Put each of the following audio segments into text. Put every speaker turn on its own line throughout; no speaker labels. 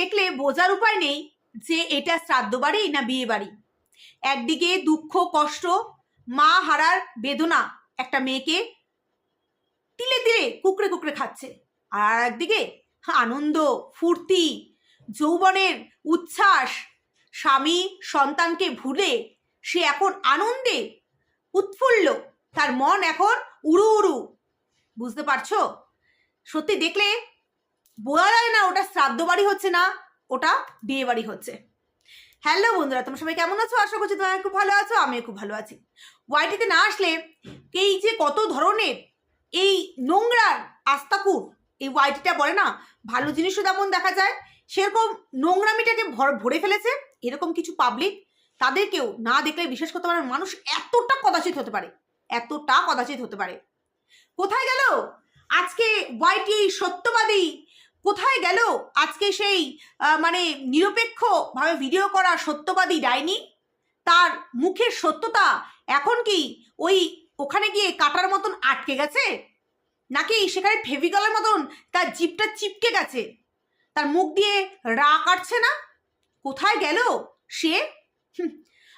দেখলে বোঝার উপায় নেই যে এটা শ্রাদ্ধ বাড়ি না বিয়ে বাড়ি। একদিকে দুঃখ, কষ্ট, মা হারার বেদনা একটা মেয়েকে তিলে তিলে কুকড়ে কুকড়ে খাচ্ছে। আর একদিকে আনন্দ, ফুর্তি, যৌবনের উচ্ছ্বাস, স্বামী সন্তানকে ভুলে সে এখন আনন্দে উৎফুল্ল, তার মন এখন উড়ু উড়ু। বুঝতে পারছ? সত্যি দেখলে বোঝা যায় না, ওটা শ্রাদ্ধ বাড়ি হচ্ছে না, ওটা বিয়ে বাড়ি হচ্ছে। হ্যালো বন্ধুরা, তোমরা সবাই কেমন আছো? আশা করছি তোমরা খুব ভালো আছো, আমিও খুব ভালো আছি। ওয়াইটিতে না আসলে, এই যে কত ধরনের এই নোংরার আস্তাকুর, এই ওয়াইটিটা বলে না, ভালো জিনিসও তেমন দেখা যায়, সেরকম নোংরামিটাকে ভর, ভরে ফেলেছে, এরকম কিছু পাবলিক তাদেরকেও না দেখলে বিশেষ করতে পারে মানুষ এতটা কদাচিত হতে পারে, এতটা কদাচিত হতে পারে। কোথায় গেল? আজকে ওয়াইটি সত্যবাদী কোথায় গেল? আজকে সেই মানে নিরপেক্ষভাবে ভিডিও করা সত্যবাদী ডাইনি? তার মুখের সত্যতা এখন কি ওই ওখানে গিয়ে কাটার মতন আটকে গেছে? নাকি সেখানে ফেভিকলের মতন তার জিপটা চিপকে গেছে? তার মুখ দিয়ে রা কাটছে না? কোথায় গেল সে?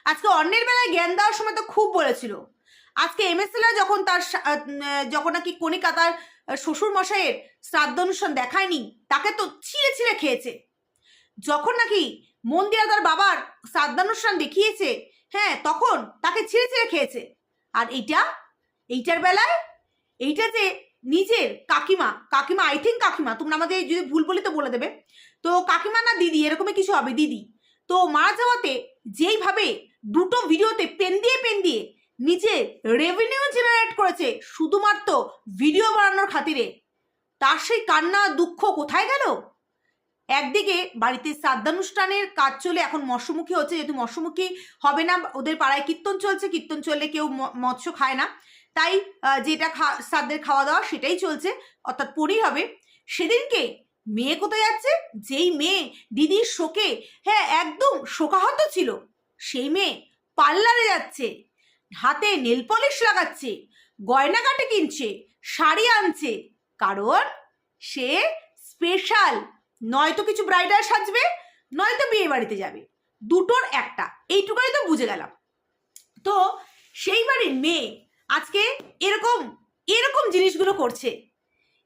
আজকে অন্যের বেলায় জ্ঞান দেওয়ার সময় তো খুব বলেছিল। আজকে এম এস যখন তার যখন নাকি কণিকা তার শ্বশুর মশাইয়ের শ্রাদ্ধ অনুষ্ঠান দেখায়নি, তাকে তো ছিঁড়ে ছিঁড়ে খেয়েছে। যখন নাকি মন্দিরা তার বাবার শ্রাদ্ধানুষ্ঠান দেখিয়েছে হ্যাঁ তখন তাকে ছিঁড়ে ছিঁড়ে খেয়েছে। আর এইটা? এইটার বেলায়? এইটা যে নিজের কাকিমা কাকিমা আই থিঙ্ক কাকিমা, তোমরা আমাদের যদি ভুল বলি তো বলে দেবে। তো কাকিমা না দিদি, এরকমই কিছু হবে দিদি। তো মারা যাওয়াতে যেইভাবে দুটো ভিডিওতে পেন দিয়ে পেন দিয়ে নিজে রেভিনিউ জেনারেট করেছে শুধুমাত্র ভিডিও বানানোর খাতিরে। তার সেই কান্না দুঃখ কোথায় গেল? একদিকে বাড়িতে শ্রাদ্ধানুষ্ঠানের কাজ চলে এখন মৎস্যমুখী হচ্ছে, যেহেতু মৎস্যমুখী হবে না, ওদের পাড়ায় কীর্তন চলছে, কীর্তন চললে কেউ মৎস্য খায় না। তাই যেটা খা, শ্রাদ্ধের খাওয়া দাওয়া সেটাই চলছে, অর্থাৎ পরই হবে। সেদিনকে মেয়ে কোথায় যাচ্ছে? যেই মেয়ে দিদির শোকে হ্যাঁ একদম শোকাহত ছিল, সেই মেয়ে পার্লারে যাচ্ছে। হাতে নেল পলিশ লাগাচ্ছে গয়নাকাটি কিনছে, শাড়ি আনছে। কারণ সে স্পেশাল নয়তো কিছু ব্রাইডাল সাজবে, নয়তো বিয়ে বাড়িতে যাবে। দুটোর একটা। এইটুকুই তো বুঝে গেলাম। তো সেই বাড়ির মেয়ে আজকে এরকম এরকম জিনিসগুলো করছে।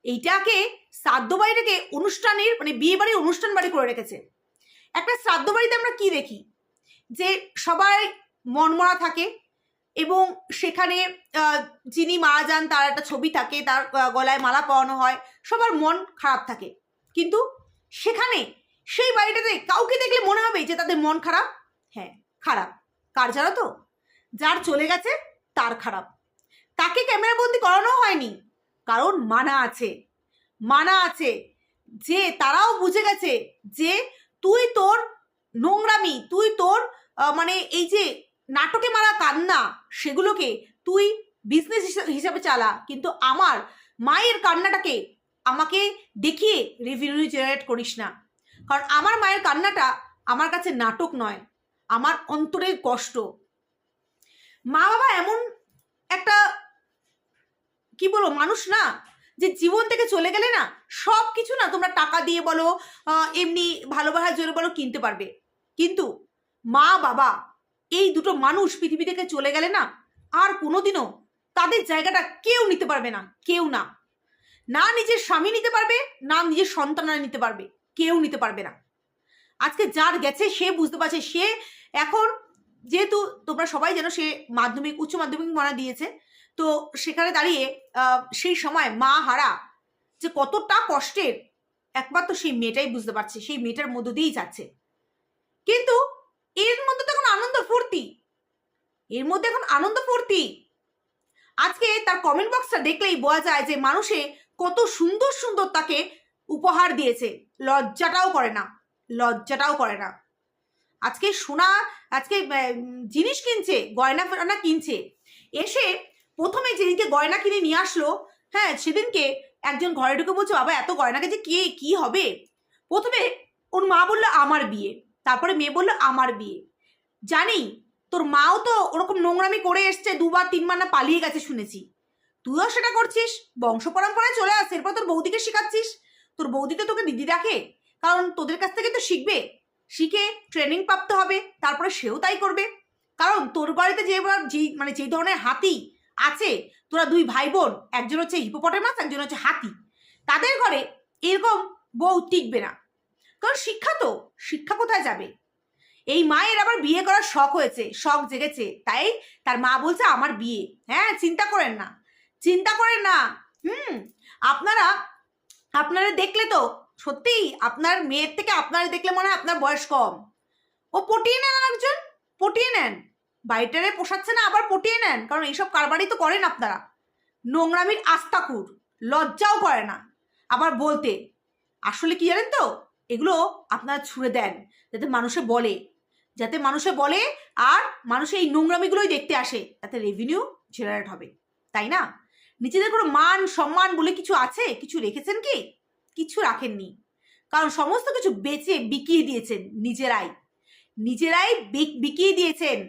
এইটাকে শ্রাদ্ধ বাড়িটাকে অনুষ্ঠানের মানে বিয়ে বাড়ির অনুষ্ঠান বাড়ি করে রেখেছে। একটা শ্রাদ্ধ বাড়িতে আমরা কি দেখি? যে সবাই মনমরা থাকে এবং সেখানে যিনি মারা যান, তার একটা ছবি থাকে, তার গলায় মালা পরানো হয়, সবার মন খারাপ থাকে। কিন্তু সেখানে, সেই বাড়িটাতে কাউকে দেখলে মনে হবে যে তাদের মন খারাপ? হ্যাঁ খারাপ। কার জানো তো? যার চলে গেছে, তার খারাপ। তাকে ক্যামেরা ক্যামেরাবন্দি করানো হয়নি, কারণ মানা আছে। মানা আছে যে তারাও বুঝে গেছে যে তুই তোর নোংরামি, তুই তোর মানে এই যে নাটকে মারা কান্না, সেগুলোকে তুই বিজনেস হিসাবে চালা। কিন্তু আমার মায়ের কান্নাটাকে আমাকে দেখিয়ে রেভিনিউ জেনারেট করিস না। কারণ আমার মায়ের কান্নাটা আমার কাছে নাটক নয়, আমার অন্তরের কষ্ট। মা বাবা এমন একটা, কি বলো মানুষ না যে জীবন থেকে চলে গেলে না সব কিছু না তোমরা টাকা দিয়ে বলো এমনি ভালোবাসার জন্য বলো কিনতে পারবে। কিন্তু মা বাবা এই দুটো মানুষ পৃথিবী থেকে চলে গেলে না, আর কোনোদিনও তাদের জায়গাটা কেউ নিতে পারবে না, কেউ না। না নিজের স্বামী নিতে পারবে, না নিজের সন্তানরা নিতে পারবে, কেউ নিতে পারবে না। আজকে যার গেছে, সে বুঝতে পারছে, সে এখন যেহেতু তোমরা সবাই জানো সে মাধ্যমিক, উচ্চ মাধ্যমিক মনে দিয়েছে, তো সেখানে দাঁড়িয়ে সেই সময় মা হারা যে কতটা কষ্টের, একমাত্র সেই মেয়েটাই বুঝতে পারছে, সেই মেয়েটার মধ্য দিয়েই যাচ্ছে। কিন্তু এর মধ্যে তো এখন আনন্দ ফুর্তি। এর মধ্যে এখন আনন্দ ফুর্তি। আজকে তার কমেন্ট বক্সটা দেখলেই বোঝা যায় যে মানুষে কত সুন্দর সুন্দর তাকে উপহার দিয়েছে। লজ্জাটাও করে না। লজ্জাটাও করে না। আজকে সোনা, আজকে জিনিস কিনছে, গয়না ফেনা কিনছে। এসে প্রথমে যেদিনকে গয়না কিনে নিয়ে আসলো হ্যাঁ সেদিনকে একজন ঘরে ঢুকে বলছে, বাবা, এত গয়নাকে যে কে, কি হবে? প্রথমে ওর মা বলল, আমার বিয়ে। তারপরে মেয়ে বলল, আমার বিয়ে। জানি তোর মাও তো ওরকম নোংরামি করে এসছে, দুবার তিনবার না পালিয়ে গেছে শুনেছি। তুইও সেটা করছিস, বংশ পরম্পরায় চলে আসছে এরপর তোর বৌদিকে শেখাচ্ছিস। তোর বৌদি তো তোকে দিদি রাখে কারণ তোদের কাছ থেকে তো শিখবে। শিখে ট্রেনিং প্রাপ্ত হবে, তারপরে সেও তাই করবে। কারণ তোর বাড়িতে যে যে মানে যে ধরনের হাতি আছে, তোরা দুই ভাই বোন একজন হচ্ছে হিপোপটেমাস একজন হচ্ছে হাতি। তাদের ঘরে এরকম বউ টিকবে না। কারণ শিক্ষা তো, শিক্ষা কোথায় যাবে? এই মায়ের আবার বিয়ে করার শখ হয়েছে, শখ জেগেছে, তাই তার মা বলছে আমার বিয়ে। হ্যাঁ চিন্তা করেন না, চিন্তা করেন না। হুম, আপনারা আপনারা দেখলে তো, সত্যিই আপনার মেয়ের থেকে আপনারা দেখলে মনে হয় আপনার বয়স কম। ও পটিয়ে নেন একজন পটিয়ে নেন। বাড়িটারে পোষাচ্ছে না, আবার পটিয়ে নেন, কারণ এইসব কারবারই তো করেন আপনারা। নোংরামির আস্তাকুর, লজ্জাও করে না। আবার বলতে, আসলে কি জানেন তো এগুলো আপনারা ছুঁড়ে দেন, যাতে মানুষে বলে। যাতে মানুষে বলে আর মানুষ এই নোংরামিগুলোই দেখতে আসে, তাতে রেভিনিউ জেনারেট হবে। তাই না? নিজেদের কোনো মান, সম্মান বলে কিছু আছে? কিছু রেখেছেন কি? কিছু রাখেননি। কারণ সমস্ত কিছু বেচে, বিকিয়ে দিয়েছেন নিজেরাই। নিজেরাই বিক- বিকিয়ে দিয়েছেন।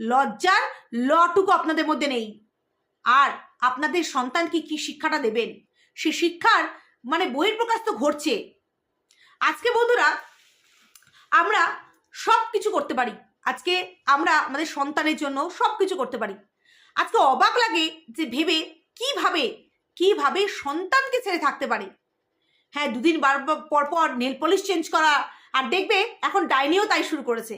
লজ্জার লটুকু আপনাদের মধ্যে নেই। আর আপনাদের সন্তানকে কি শিক্ষাটা দেবেন? সে শিক্ষার মানে বহির্প্রকাশ তো ঘটছে। আজকে বন্ধুরা আমরা সব কিছু করতে পারি। আজকে আমরা আমাদের সন্তানের জন্য সব কিছু করতে পারি। আজকে অবাক লাগে যে ভেবে কীভাবে কীভাবে সন্তানকে ছেড়ে থাকতে পারে। হ্যাঁ দুদিন বার পর পর নেল পলিশ চেঞ্জ করা, আর দেখবে এখন ডাইনিও তাই শুরু করেছে।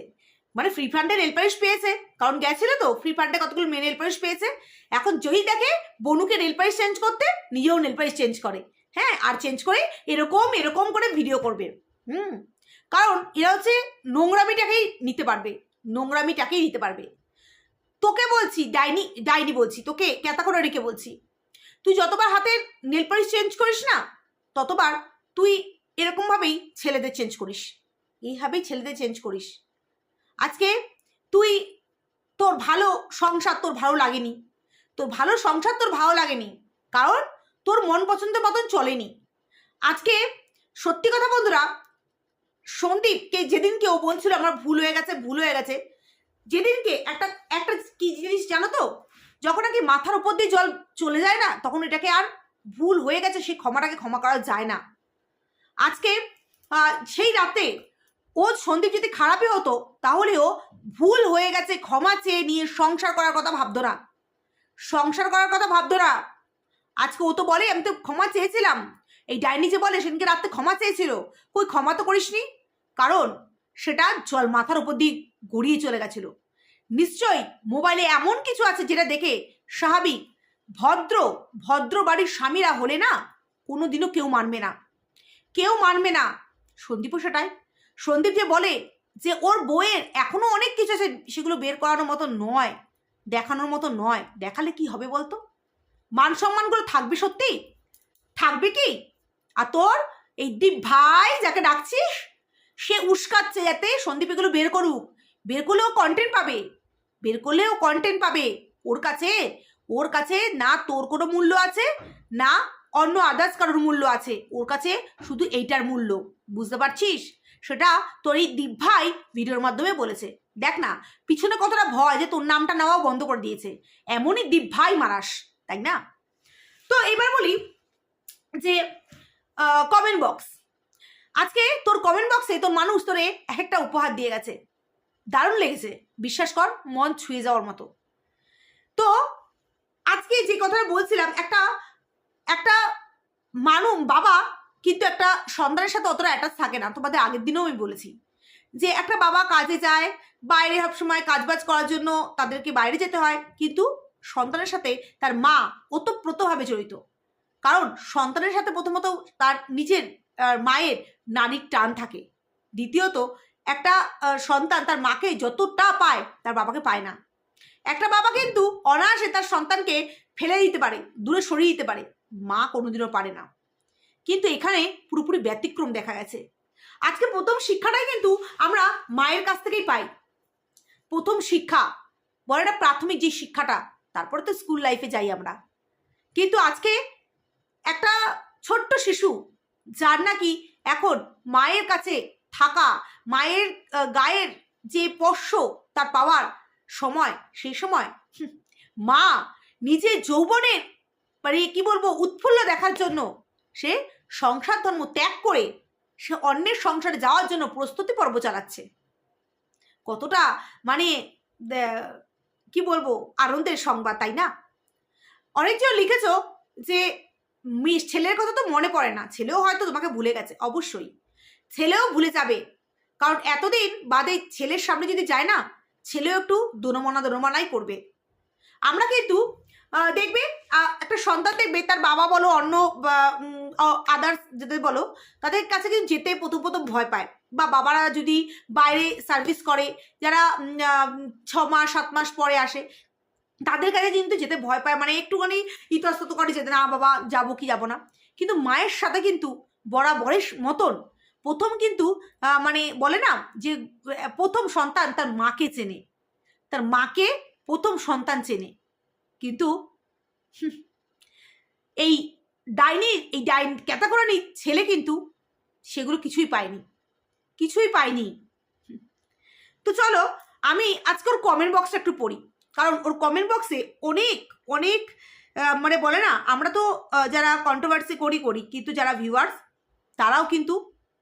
মানে ফ্রি ফান্ডে নেল পলিশ পেয়েছে, কারণ গেছিল তো ফ্রি ফান্ডে কতগুলো মেয়ে নেল পলিশ পেয়েছে। এখন জয়ী দেখে বনুকে নেল পলিশ চেঞ্জ করতে, নিজেও নেল পলিশ চেঞ্জ করে। হ্যাঁ আর চেঞ্জ করে এরকম এরকম করে ভিডিও করবে। হুম? কারণ এরা হচ্ছে নোংরামিটাকেই নিতে পারবে, নোংরামিটাকেই নিতে পারবে। তোকে বলছি, ডাইনি ডাইনি বলছি, তোকে ক্যাতা করে রেখে বলছি, তুই যতবার হাতের নেল পলিশ চেঞ্জ করিস না, ততবার তুই এরকমভাবেই ছেলেদের চেঞ্জ করিস। এইভাবেই ছেলেদের চেঞ্জ করিস। আজকে তুই তোর ভালো সংসার তোর ভালো লাগেনি। তোর ভালো সংসার তোর ভালো লাগেনি। কারণ তোর মন পছন্দ মতন চলেনি। আজকে সত্যি কথা বন্ধুরা, সন্দীপকে যেদিনকে ও বলছিল আমার ভুল হয়ে গেছে, ভুল হয়ে গেছে, যেদিনকে একটা একটা কি জিনিস জানো তো, যখন নাকি মাথার উপর দিয়ে জল চলে যায় না, তখন এটাকে আর ভুল হয়ে গেছে সেই ক্ষমাটাকে ক্ষমা করা যায় না। আজকে সেই রাতে ও সন্দীপ যদি খারাপই হতো তাহলেও ভুল হয়ে গেছে, ক্ষমা চেয়ে নিয়ে সংসার করার কথা ভাবতো না। সংসার করার কথা ভাবতো না। আজকে ও তো বলে, আমি তো ক্ষমা চেয়েছিলাম। এই ডাইনি যে বলে, সেদিনকে রাতে ক্ষমা চেয়েছিল। কই, ক্ষমা তো করিসনি? কারণ সেটা জল মাথার উপর দিয়ে গড়িয়ে চলে গেছিল। নিশ্চয়ই মোবাইলে এমন কিছু আছে যেটা দেখে স্বাভাবিক, ভদ্র ভদ্র বাড়ির স্বামীরা হলে না কোনোদিনও কেউ মানবে না। কেউ মানবে না। সন্দীপও সেটাই। সন্দীপ যে বলে যে ওর বইয়ের এখনও অনেক কিছু আছে, সেগুলো বের করানোর মতো নয়, দেখানোর মতো নয়। দেখালে কি হবে বলতো? মান সম্মানগুলো থাকবে সত্যি? থাকবে কি? আর তোর এই দীপ ভাই যাকে ডাকছিস, সে উস্কাচ্ছে যাতে সন্দীপ এগুলো বের করুক। বের করলেও কন্টেন্ট পাবে। বের করলেও কন্টেন্ট পাবে। ওর কাছে ওর কাছে না তোর কোনো মূল্য আছে, না অন্য আদার্স কারোর মূল্য আছে। ওর কাছে শুধু এইটার মূল্য। বুঝতে পারছিস? সেটা তোর এই দীপ ভাই ভিডিওর মাধ্যমে বলেছে। দেখ না, পিছনে কতটা ভয় যে তোর নামটা নেওয়াও বন্ধ করে দিয়েছে। এমনই দীপ ভাই মারাস। তাই না? তো এবার বলি যে কমেন্ট বক্স আজকে তোর কমেন্ট বক্সে তোর মানুষ তোরে এক একটা উপহার দিয়ে গেছে। দারুণ লেগেছে। বিশ্বাস কর, মন ছুঁয়ে যাওয়ার মতো। তো আজকে যে কথাটা বলছিলাম, একটা একটা মানু, বাবা কিন্তু একটা সন্তানের সাথে অতটা অ্যাটাচ থাকে না। তোমাদের আগের দিনেও আমি বলেছি যে, একটা বাবা কাজে যায়, বাইরে সবসময় কাজবাজ করার জন্য তাদেরকে বাইরে যেতে হয়। কিন্তু সন্তানের সাথে তার মা ওতপ্রোতভাবে জড়িত। কারণ সন্তানের সাথে প্রথমত তার নিজের মায়ের নারীর টান থাকে। দ্বিতীয়ত, একটা সন্তান তার মাকে যতটা পায় তার বাবাকে পায় না। একটা বাবা কিন্তু অনায়াসে তার সন্তানকে ফেলে দিতে পারে, দূরে সরিয়ে দিতে পারে। মা কোনোদিনও পারে না। কিন্তু এখানে পুরোপুরি ব্যতিক্রম দেখা গেছে। আজকে প্রথম শিক্ষাটাই কিন্তু আমরা মায়ের কাছ থেকেই পাই। প্রথম শিক্ষা, বলে প্রাথমিক যে শিক্ষাটা তারপরে তো স্কুল লাইফে যাই আমরা। কিন্তু আজকে একটা ছোট্ট শিশু, যার নাকি এখন মায়ের কাছে থাকা, মায়ের গায়ের যে পোষ্য, তার পাওয়ার সময়, সেই সময় মা নিজের যৌবনের মানে কি বলব, উৎফুল্ল দেখার জন্য সে সংসার ধর্ম ত্যাগ করে, সে অন্যের সংসারে যাওয়ার জন্য প্রস্তুতি পর্ব চালাচ্ছে। কতটা মানে কি বলব? আনন্দের সংবাদ, তাই না? অনেকজন লিখেছ যে মি- ছেলের কথা তো মনে পড়ে না। ছেলেও হয়তো তোমাকে ভুলে গেছে। অবশ্যই। ছেলেও ভুলে যাবে। কারণ এতদিন বাদে ছেলের সামনে যদি যায় না, ছেলেও একটু দোনমনা দোনমনাই করবে। আমরা কিন্তু দেখবে একটা সন্তান দেখবে, তার বাবা বলো, অন্য আদার্স যাদের বলো, তাদের কাছে কিন্তু যেতে প্রথম প্রথম ভয় পায়। বা বাবারা যদি বাইরে সার্ভিস করে, যারা ছ মাস, সাত মাস পরে আসে, তাদের কাছে কিন্তু যেতে ভয় পায়। মানে একটুখানি ইতস্তত করে যেতে, না বাবা, যাব কি যাব না। কিন্তু মায়ের সাথে কিন্তু বরাবরের মতন। প্রথম কিন্তু মানে বলে না যে প্রথম সন্তান তার মাকে চেনে। তার মাকে প্রথম সন্তান চেনে। কিন্তু এই ডাইনি এই ডাইন ক্যাতাগরি ছেলে কিন্তু সেগুলো কিছুই পায়নি। কিছুই পাইনি। তো চলো, আমি আজকে ওর কমেন্ট বক্সটা একটু পড়ি। কারণ ওর কমেন্ট বক্সে অনেক অনেক মানে বলে না, আমরা তো যারা কন্ট্রোভার্সি করি করি। কিন্তু যারা ভিউয়ার্স তারাও কিন্তু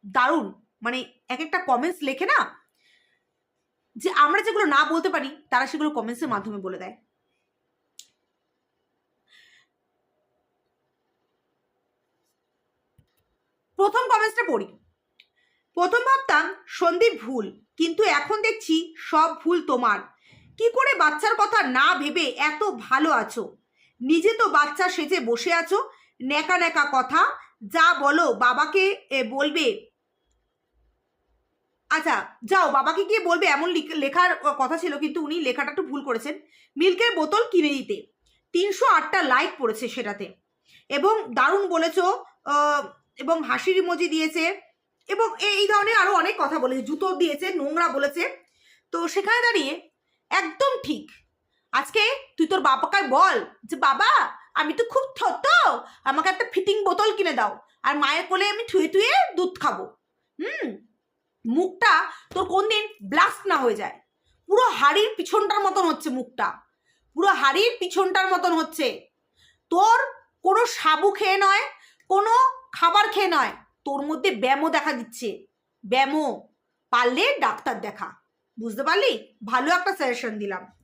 দারুণ। মানে এক একটা কমেন্টস লেখে না, যে আমরা যেগুলো না বলতে পারি, তারা সেগুলো কমেন্টসের মাধ্যমে বলে দেয়। প্রথম কমেন্টসটা পড়ি। প্রথম ভাবতাম সন্দীপ ভুল, কিন্তু এখন দেখছি সব ভুল তোমার। কি করে বাচ্চার কথা না ভেবে এত ভালো আছো? নিজে তো বাচ্চা সেজে বসে আছো নেকা নেকা কথা, যা বলো বাবাকে বলবে। আচ্ছা যাও, বাবাকে গিয়ে বলবে, এমন লিখ- লেখার কথা ছিল, কিন্তু উনি লেখাটা একটু ভুল করেছেন। মিল্কের বোতল কিনে দিতে। তিনশো আটটা লাইক পড়েছে সেটাতে। এবং দারুণ বলেছ এবং হাসির ইমোজি দিয়েছে। এবং এই ধরনের আরও অনেক কথা বলেছে, জুতো দিয়েছে, নোংরা বলেছে। তো সেখানে দাঁড়িয়ে একদম ঠিক। আজকে তুই তোর বাবাকে বল যে, বাবা, আমি তো খুব ছোট আমাকে একটা ফিটিং বোতল কিনে দাও, আর মায়ের কোলে আমি থুয়ে থুয়ে দুধ খাব। হুম? মুখটা তোর কোন দিন ব্লাস্ট না হয়ে যায়। পুরো হাড়ির পিছনটার মতন হচ্ছে মুখটা। পুরো হাড়ির পিছনটার মতন হচ্ছে। তোর কোনো সাবু খেয়ে নয়, কোনো খাবার খেয়ে নয়। তোর মধ্যে ব্যামো দেখা দিচ্ছে। ব্যামো, পারলে ডাক্তার দেখা। বুঝতে পারলি? ভালো একটা সাজেশন দিলাম।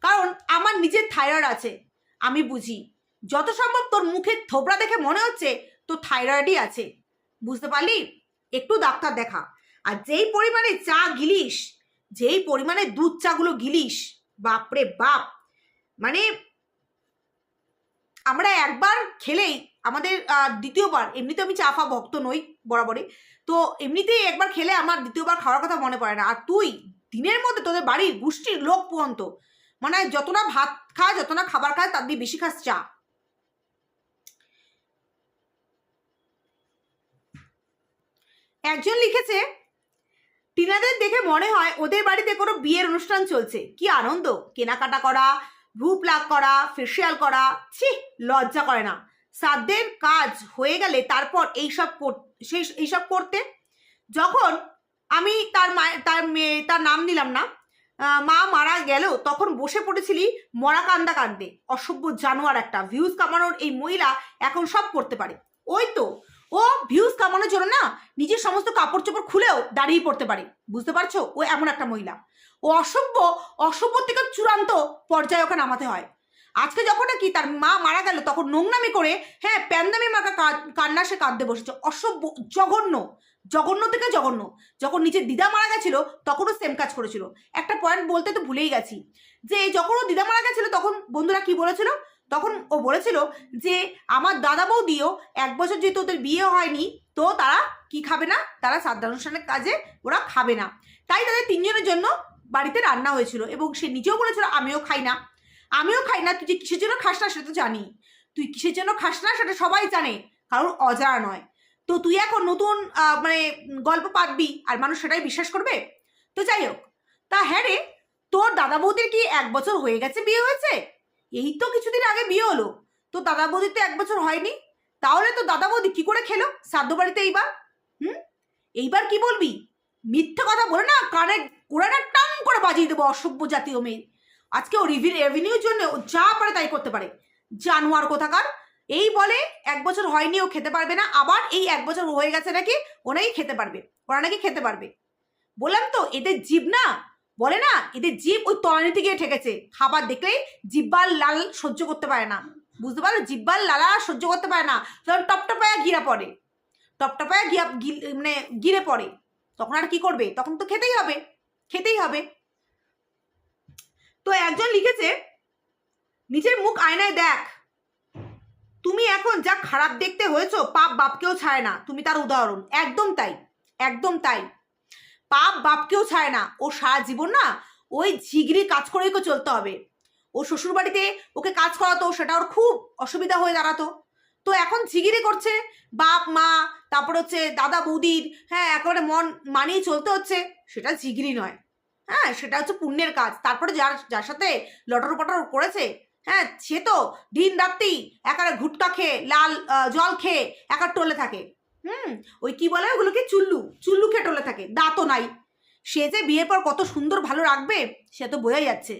কারণ আমার নিজের থাইরয়েড আছে, আমি বুঝি। যত সম্ভব তোর মুখের থোবড়া দেখে মনে হচ্ছে তোর থাইরয়েডই আছে। বুঝতে পারলি? একটু ডাক্তার দেখা। আর যেই পরিমাণে চা গিলিস, যেই পরিমাণে দুধ চাগুলো গিলিস, বাপরে বাপ! মানে আমরা একবার খেলেই আমাদের দ্বিতীয়বার, এমনিতে আমি চা ফা ভক্ত নই বরাবরই। তো এমনিতেই একবার খেলে আমার দ্বিতীয়বার খাওয়ার কথা মনে পড়ে না। আর তুই দিনের মধ্যে তোদের বাড়ির গোষ্ঠীর লোক পর্যন্ত মানে যত না ভাত খা, যত না খাবার খায় তার দিয়ে বেশি খাস চা। একজন লিখেছে, টিনাদের দেখে মনে হয় ওদের বাড়িতে কোনো বিয়ের অনুষ্ঠান চলছে। কি আনন্দ! কেনাকাটা করা ভ্রু প্লাগ করা ফেসিয়াল করা, ছি, লজ্জা করে না। শ্রাদ্ধের কাজ হয়ে গেলে তারপর এইসব সেই, এইসব করতে, যখন আমি তার মায়ের তার মেয়ে তার নাম নিলাম না মা মারা গেল, তখন বসে পড়েছিলি মরা কান্দা কান্দে অসভ্য জানোয়ার একটা ভিউজ কামানোর এই মহিলা এখন সব করতে পারে। ওই তো, ও ভিউজ কামানোর জন্য না, নিজের সমস্ত কাপড় চোপড় খুলেও দাঁড়িয়ে পড়তে পারে। বুঝতে পারছ? ও এমন একটা মহিলা। ও অসভ্য অসভ্য থেকে চূড়ান্ত পর্যায়ে ওকে নামাতে হয়। আজকে যখন নাকি তার মা মারা গেল, তখন নোংনামি করে হ্যাঁ প্যান্দামি মাকা কান্না সে কাঁদতে বসেছে। অসভ্য, জঘন্য জঘন্য থেকে জঘন্য। যখন নিজের দিদা মারা গেছিল তখনও সেম কাজ করেছিল। একটা পয়েন্ট বলতে তো ভুলেই গেছি। যে যখন ও দিদা মারা গেছিল, তখন বন্ধুরা কি বলেছিল? তখন ও বলেছিল যে, আমার দাদা বৌদিও এক বছর যেহেতু ওদের বিয়ে হয়নি, তো তারা কি খাবে না? তারা শ্রাদ্ধানুষ্ঠানের কাজে ওরা খাবে না। তাই তাদের তিনজনের জন্য বাড়িতে রান্না হয়েছিল এবং সে নিজেও বলেছিল, আমিও খাই না। আমিও খাই না, তুই যে কিসের জন্য খাস না সেটা তো জানি। তুই কিসের জন্য খাস না সেটা সবাই জানে কারণ অজানা নয়। তো তুই এখন নতুন মানে গল্প পাতবি আর মানুষ সেটাই বিশ্বাস করবে? তো যাই হোক, তা হ্যাঁ রে, তোর দাদা বৌদির কি এক বছর হয়ে গেছে বিয়ে হয়েছে? এই তো কিছুদিন আগে বিয়ে হলো। তো দাদা বৌদির তো এক বছর হয়নি। তাহলে তো দাদা বৌদি কি করে খেলো শ্রাদ্ধ বাড়িতে এইবার? হুম? এইবার কি বলবি? মিথ্যা কথা বলে না কানে ওরা টাং করে বাজিয়ে দেবো অসভ্য জাতীয় মেয়ে। আজকে ও রিভিউ রেভিনিউর জন্য ও যা পারে তাই করতে পারে। জানোয়ার কোথাকার? এই বলে এক বছর হয়নি, ও খেতে পারবে না। আবার এই এক বছর হয়ে গেছে নাকি ওনাই খেতে পারবে, ওরা নাকি খেতে পারবে। বললাম তো, এদের জীব না? বলে না, এদের জীব ওই তলানিতে গিয়ে ঠেকেছে। খাবার দেখলেই জিব্বার লাল সহ্য করতে পারে না। বুঝতে পারো জিব্বার লালা সহ্য করতে পারে না। যখন টপটপায়া গিরা পড়ে। টপটপায়া গিয়া মানে গিরে পড়ে। তখন আর কি করবে? তখন তো খেতেই হবে। খেতেই হবে। তো একজন লিখেছে, নিজের মুখ আয়নায় দেখ। তুমি এখন যা খারাপ দেখতে হয়েছো, পাপ বাপকেও ছায় না। তুমি তার উদাহরণ। একদম তাই একদম তাই। পাপ বাপকেও ছায় না। ও সারা জীবন না ওই ঝিগড়ি কাজ করেই তো চলতে হবে। ও শ্বশুর বাড়িতে ওকে কাজ করাতো, সেটা ওর খুব অসুবিধা হয়ে দাঁড়াতো। তো এখন ঝিগিরি করছে, বাপ, মা, তারপর হচ্ছে দাদা, বৌদির হ্যাঁ একেবারে মন মানিয়ে চলতে হচ্ছে, সেটা ঝিগিরি নয়। হ্যাঁ সেটা হচ্ছে পুণ্যের কাজ। তারপরে যার যার সাথে লটর পটর করেছে হ্যাঁ সে তো দিন রাত্রি একারে ঘুটকা খেয়ে, লাল জল খেয়ে একার টলে থাকে। হুম, ওই কি বলে ওগুলোকে? চুল্লু। চুল্লু খেয়ে টলে থাকে। দাঁতও নাই। সে যে বিয়ের পর কত সুন্দর ভালো রাখবে, সে তো বোঝাই যাচ্ছে।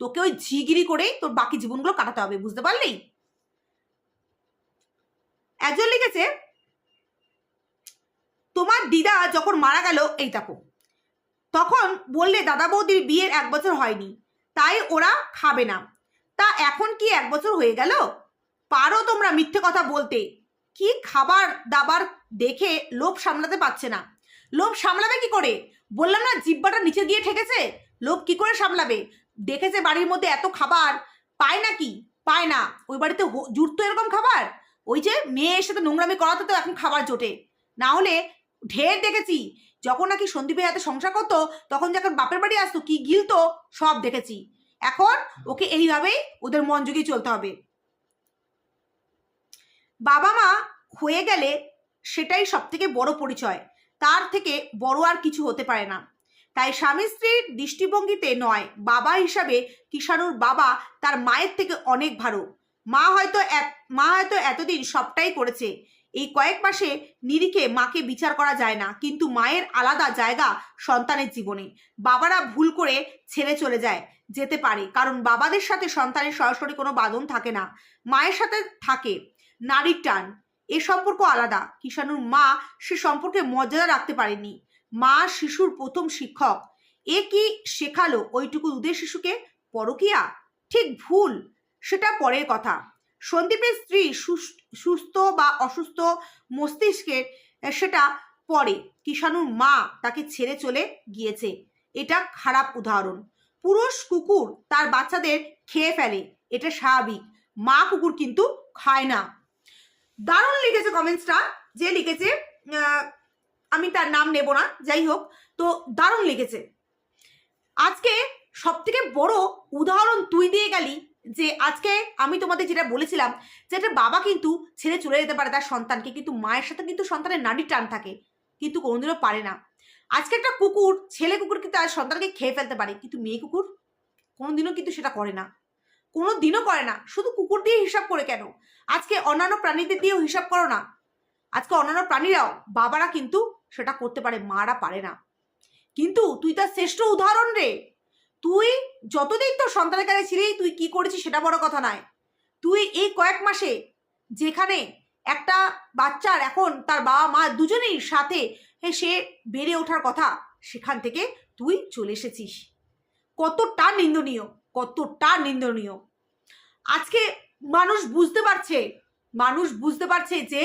তোকে ওই ঝিগিরি করেই তোর বাকি জীবনগুলো কাটাতে হবে, বুঝতে পারলি? একজন লিখেছে, তোমার দিদা যখন মারা গেল, এই দেখো। তখন বললে, দাদা বৌদির বিয়ের এক বছর হয়নি, তাই ওরা খাবে না। তা এখন কি এক বছর হয়ে গেল? পারো তোমরা মিথ্যে কথা বলতে। কি খাবার দাবার দেখে লোভ সামলাতে পারছে না। লোভ সামলাবে কি করে? বললাম না, জিব্বাটা নিচে গিয়ে ঠেকেছে? লোভ কি করে সামলাবে? দেখেছে বাড়ির মধ্যে এত খাবার, পায় না কি? পায় না। ওই বাড়িতে হ- জুটতো এরকম খাবার? ওই যে মেয়ের সাথে নোংরামি করাতে তো এখন খাবার জোটে। না হলে ঢের দেখেছি যখন নাকি সন্দীপের হাতে সংসার করতো, তখন যখন বাপের বাড়ি আসতো, কি গিলতো, সব দেখেছি। এখন ওকে এইভাবেই ওদের মন জুগিয়ে চলতে হবে। বাবা মা হয়ে গেলে সেটাই সব থেকে বড় পরিচয়। তার থেকে বড় আর কিছু হতে পারে না। তাই স্বামী স্ত্রীর দৃষ্টিভঙ্গিতে নয়, বাবা হিসাবে কিষাণুর বাবা তার মায়ের থেকে অনেক ভালো। মা হয়তো মা হয়তো এতদিন সবটাই করেছে। এই কয়েক মাসে নিরিখে মাকে বিচার করা যায় না, কিন্তু মায়ের আলাদা জায়গা সন্তানের জীবনে। বাবারা ভুল করে ছেড়ে চলে যায়, যেতে পারে, কারণ বাবাদের সাথে সন্তানের সরাসরি কোনো বাঁধন থাকে না। মায়ের সাথে থাকে, নারীর টান, এ সম্পর্ক আলাদা। কিষাণুর মা সে সম্পর্কে মর্যাদা রাখতে পারেনি মা শিশুর প্রথম শিক্ষক। এ কি শেখালো ওইটুকু দুধের শিশুকে? পরকিয়া? ঠিক ভুল, সেটা পরের কথা। সন্দীপের স্ত্রী সুস- সুস্থ বা অসুস্থ মস্তিষ্কের সেটা পরে। কিষাণুর মা তাকে ছেড়ে চলে গিয়েছে। এটা খারাপ উদাহরণ। পুরুষ কুকুর তার বাচ্চাদের খেয়ে ফেলে। এটা স্বাভাবিক। মা কুকুর কিন্তু খায় না। দারুণ লিখেছে কমেন্টসটা যে লিখেছে আমি তার নাম নেব না, যাই হোক। তো দারুণ লিখেছে। আজকে সব থেকে বড় উদাহরণ তুই দিয়ে গেলি যে আজকে আমি তোমাদের যেটা বলেছিলাম যে একটা বাবা কিন্তু ছেড়ে চলে যেতে পারে তার সন্তানকে, কিন্তু মায়ের সাথে কিন্তু সন্তানের নারী টান থাকে, কিন্তু কোনোদিনও পারে না। আজকে একটা কুকুর, ছেলে কুকুর কিন্তু তার সন্তানকে খেয়ে ফেলতে পারে, কিন্তু মেয়ে কুকুর কোনোদিনও কিন্তু সেটা করে না। কোনো দিনও করে না, শুধু কুকুর দিয়ে হিসাব করে কেন? আজকে অন্যান্য প্রাণীদের দিয়েও হিসাব করো না। আজকে অন্যান্য প্রাণীরাও, বাবারা কিন্তু সেটা করতে পারে, মারা পারে না। কিন্তু তুই তার শ্রেষ্ঠ উদাহরণ রে। তুই যতদিন তোর সন্তানের কাছে ছিলি, তুই কি করেছিস সেটা বড় কথা নয়। তুই এই কয়েক মাসে যেখানে একটা বাচ্চার এখন তার বাবা, মা দুজনেই সাথে সে বেড়ে ওঠার কথা, সেখান থেকে তুই চলে এসেছিস। কতটা নিন্দনীয় কতটা নিন্দনীয়। আজকে মানুষ বুঝতে পারছে, মানুষ বুঝতে পারছে যে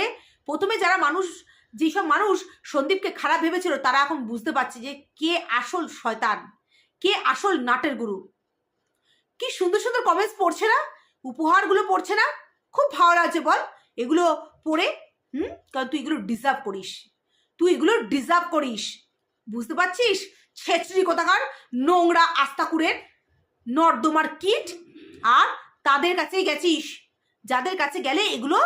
প্রথমে যারা মানুষ, যেসব মানুষ সন্দীপকে খারাপ ভেবেছিল, তারা এখন বুঝতে পারছে যে কে আসল শয়তান। কে আসল নাটের গুরু? কি সুন্দর সুন্দর কমেন্টস পড়ছে না? উপহারগুলো পড়ছে না? খুব ভালো লাগছে বল। এগুলো পড়ে, হুম? কারণ তুই এগুলো ডিজার্ভ করিস। তুই এগুলো ডিজার্ভ করিস। বুঝতে পারছিস? ছেচড়ি কোথাকার নোংরা আস্তাকুরের নর্দমার কিট। আর তাদের কাছেই গেছিস। যাদের কাছে গেলে এগুলো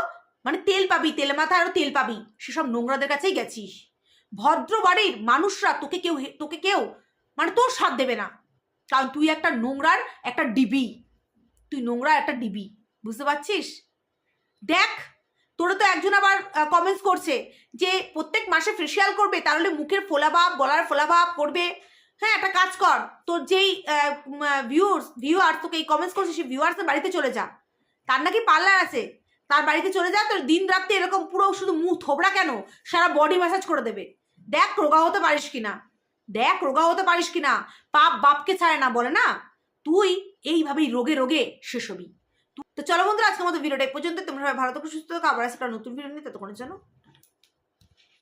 মানে তেল পাবি তেল মাথায় আরও তেল পাবি। সেসব নোংরাদের কাছেই গেছিস। ভদ্র বাড়ির মানুষরা তোকে কেউ তোকে কেউ মানে তোর সাথ দেবে না। কারণ তুই একটা নোংরার একটা ডিবি তুই নোংরা একটা ডিবি বুঝতে পারছিস? দেখ, তোরা তো একজন আবার কমেন্টস করছে যে প্রত্যেক মাসে ফেসিয়াল করবে, তাহলে মুখের ফোলাভাব, গলার ফোলাভাব করবে। হ্যাঁ একটা কাজ কর, তোর যেই ভিউর্স ভিউয়ার তোকে এই কমেন্টস করছে, সেই ভিউয়ার্সের বাড়িতে চলে যা। তার নাকি পার্লার আছে। তার বাড়িতে চলে যা, তোর দিন রাত্রি এরকম পুরো শুধু মুখ থোবড়া কেন? সারা বডি ম্যাসাজ করে দেবে। দেখ, রোগা হতে পারিস কিনা। দেখ রোগা হতে পারিস কিনা। পাপ বাপকে ছাড়ে না, বলে না? তুই এইভাবেই রোগে রোগে শেষ হবি। তো চলো বন্ধুরা, আজকের মতো ভিডিওটা পর্যন্ত তোমরা ভারত ভালো থাকো, সুস্থ থাকো। আবার আসে নতুন ভিডিও নিয়ে। ততক্ষণের জন্য